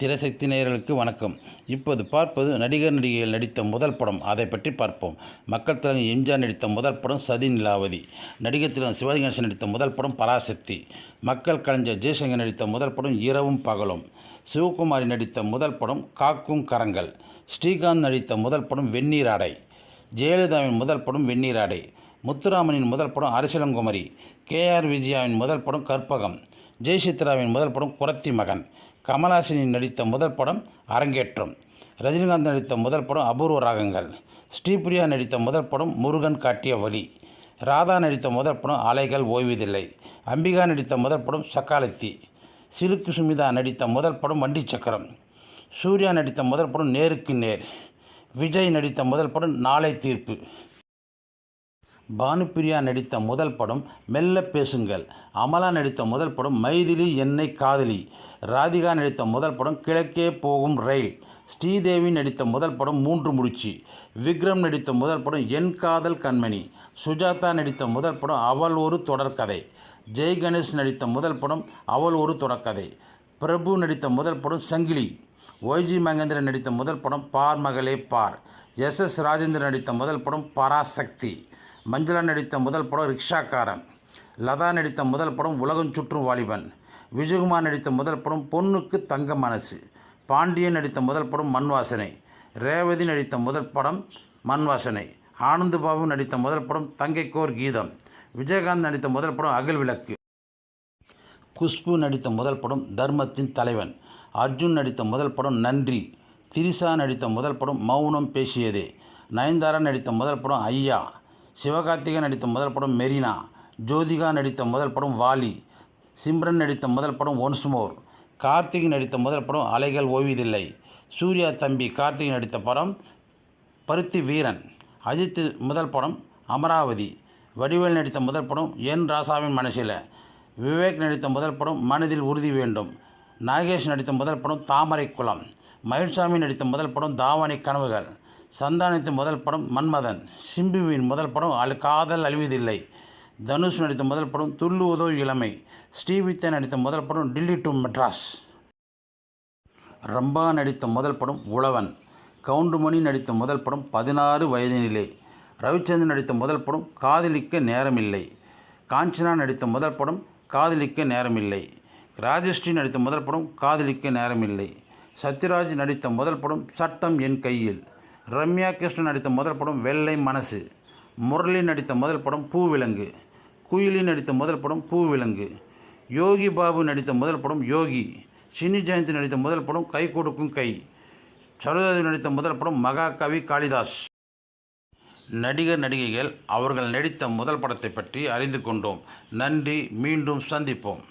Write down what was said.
திரைசக்தி நேயர்களுக்கு வணக்கம். இப்போது பார்ப்பது நடிகர் நடிகைகள் நடித்த முதல் படம். அதை பற்றி பார்ப்போம். மக்கள் தலைவர் எம்ஜிஆர் நடித்த முதல் படம் சதி நிலாவதி. நடிகர் திரு சிவாஜி கணேசன் நடித்த முதல் படம் பராசக்தி. மக்கள் கலைஞர் ஜெய்சங்கர் நடித்த முதல் படம் இரவும் பகலும். சிவகுமாரி நடித்த முதல் படம் காக்கும் கரங்கள். ஸ்ரீகாந்த் நடித்த முதல் படம் வெந்நீராடை ஜெயலலிதாவின் முதல் படம் வெந்நீராடை முத்துராமனின் முதல் படம் அரசியலங்குமரி கேஆர் விஜயாவின் முதல் படம் கற்பகம். ஜெயசித்ராவின் முதல் படம் குரத்தி மகன். கமலாசினி நடித்த முதல் படம் அரங்கேற்றம். ரஜினிகாந்த் நடித்த முதல் படம் அபூர்வ ராகங்கள். ஸ்ரீபிரியா நடித்த முதல் படம் முருகன் காட்டிய வழி ராதா நடித்த முதல் படம் அலைகள் ஓய்வதில்லை. அம்பிகா நடித்த முதல் படம் சக்காலத்தி. சிலுக்கு சுமிதா நடித்த முதல் படம் வண்டி சக்கரம். சூர்யா நடித்த முதல் படம் நேருக்கு நேர். விஜய் நடித்த முதல் படம் நாளை தீர்ப்பு. பானுப்பிரியா நடித்த முதல் படம் மெல்ல பேசுங்கள் அமலா நடித்த முதல் படம் மைதிலி என்னை காதலி ராதிகா நடித்த முதல் படம் கிழக்கே போகும் ரயில் ஸ்ரீதேவி நடித்த முதல் படம் மூன்று முடிச்சு விக்ரம் நடித்த முதல் படம் என் காதல் கண்மணி சுஜாதா நடித்த முதல் படம் அவள் ஒரு தொடர்கதை ஜெய் கணேஷ் நடித்த முதல் படம் அவள் ஒரு தொடர்கதை பிரபு நடித்த முதல் படம் சங்கிலி ஒய்ஜி மகேந்திரன் நடித்த முதல் படம் பார் மகளே பார் எஸ் எஸ் ராஜேந்திரன் நடித்த முதல் படம் பராசக்தி மஞ்சளா நடித்த முதல் படம் ரிக்ஷாக்காரன் லதா நடித்த முதல் படம் உலகம் சுற்றும் வாலிபன் விஜயகுமார் நடித்த முதல் படம் பொண்ணுக்கு தங்க மனசு பாண்டியன் நடித்த முதல் படம் மண் வாசனை ரேவதி நடித்த முதல் படம் மண் வாசனை ஆனந்த் பாபு நடித்த முதல் படம் தங்கைக்கோர் கீதம் விஜயகாந்த் நடித்த முதல் படம் அகல் விளக்கு குஷ்பு நடித்த முதல் படம் தர்மத்தின் தலைவன் அர்ஜுன் நடித்த முதல் படம் நன்றி திரிசா நடித்த முதல் படம் மௌனம் பேசியதே நயன்தாரா நடித்த முதல் படம் ஐயா சிவகார்த்திகேயன் நடித்த முதல் படம் மெரினா ஜோதிகா நடித்த முதல் படம் வாலி சிம்ரன் நடித்த முதல் படம் ஒன்ஸ் மோர் கார்த்திக் நடித்த முதல் படம் அலைகள் ஓய்வதில்லை. சூர்யா தம்பி கார்த்திக் நடித்த படம் பருத்தி வீரன் அஜித் முதல் படம் அமராவதி வடிவேல் நடித்த முதல் படம் என் ராசாவின் மனசில் விவேக் நடித்த முதல் படம் மனதில் உறுதி வேண்டும் நாகேஷ் நடித்த முதல் படம் தாமரை குளம் மயில்சாமி நடித்த முதல் படம் தாவணி கனவுகள் சந்தானத்தின் முதல் படம் மன்மதன் சிம்புவின் முதல் படம் அழு காதல் அழிவதில்லை தனுஷ் நடித்த முதல் படம் துள்ளுவதோ இளமை ஸ்ரீவித்யா நடித்த முதல் படம் டில்லி டு மெட்ராஸ் ரம்பா நடித்த முதல் படம் உழவன் கவுண்டுமணி நடித்த முதல் படம் பதினாறு வயதினிலே ரவிச்சந்திரன் நடித்த முதல் படம் காதலிக்க நேரமில்லை காஞ்சனா நடித்த முதல் படம் காதலிக்க நேரமில்லை ராஜஸ்ரீ நடித்த முதல் படம் காதலிக்க நேரமில்லை சத்யராஜ் நடித்த முதல் படம் சட்டம் என் கையில் ரம்யா கிருஷ்ணன் நடித்த முதல் படம் வெள்ளை மனசு. முரளி நடித்த முதல் படம் பூவிலங்கு. குயிலி நடித்த முதல் படம் பூவிலங்கு. யோகி பாபு நடித்த முதல் படம் யோகி. சினி ஜெயந்தி நடித்த முதல் படம் கை கொடுக்கும் கை. சரோதாதி நடித்த முதல் படம் மகாகவி காளிதாஸ். நடிகர் நடிகைகள் அவர்கள் நடித்த முதல் படத்தை பற்றி அறிந்து கொண்டோம். நன்றி மீண்டும் சந்திப்போம்.